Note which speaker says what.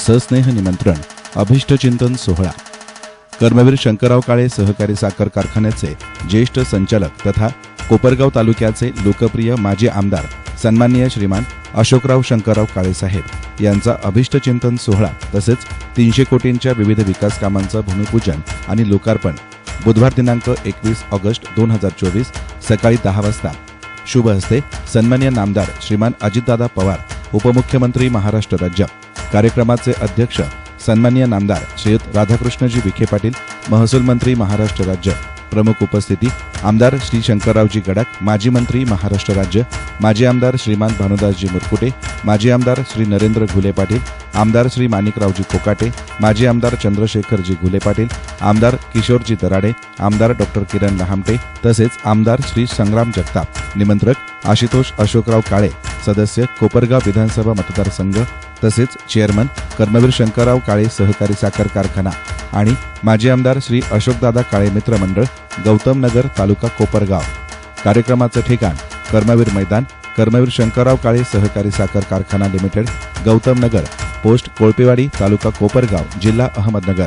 Speaker 1: सस्नेह निमंत्रण अभिष्टचिंतन सोहळा. कर्मवीर शंकरराव काळे सहकारी साखर कारखान्याचे ज्येष्ठ संचालक तथा कोपरगाव तालुक्याचे लोकप्रिय माजी आमदार सन्माननीय श्रीमान अशोकराव शंकरराव काळे साहेब यांचा अभिष्टचिंतन सोहळा तसेच तीनशे कोटींच्या विविध विकास कामांचं भूमिपूजन आणि लोकार्पण बुधवार दिनांक एकवीस ऑगस्ट दोन हजार चोवीस सकाळी दहा वाजता. शुभ हस्ते सन्मान्य नामदार श्रीमान अजितदादा पवार उपमुख्यमंत्री महाराष्ट्र राज्य. कार्यक्रमाचे अध्यक्ष सन्मान्य नामदार श्रीयुत राधाकृष्णजी विखे पाटील महसूल मंत्री महाराष्ट्र राज्य. प्रमुख उपस्थिती आमदार श्री शंकररावजी गडाख माजी मंत्री महाराष्ट्र राज्य माजी आमदार श्रीमान भानुदासजी मुरकुटे माजी आमदार श्री नरेंद्र घुले पाटील आमदार श्री माणिकरावजी कोकाटे माजी आमदार चंद्रशेखरजी घुले पाटील आमदार किशोरजी दराडे आमदार डॉक्टर किरण लहामटे तसेच आमदार श्री संग्राम जगताप निमंत्रक आशुतोष अशोकराव काळे सदस्य कोपरगाव विधानसभा मतदारसंघ तसेच चेअरमन कर्मवीर शंकरराव काळे सहकारी साखर कारखाना. आणि माजी आमदार श्री अशोकदादा काळे मित्र मंडळ गौतम नगर तालुका कोपरगाव. कार्यक्रमाचं ठिकाण कर्मवीर मैदान कर्मवीर शंकरराव काळे सहकारी साखर कारखाना लिमिटेड गौतम नगर पोस्ट कोळपेवाडी तालुका कोपरगाव जिल्हा अहमदनगर.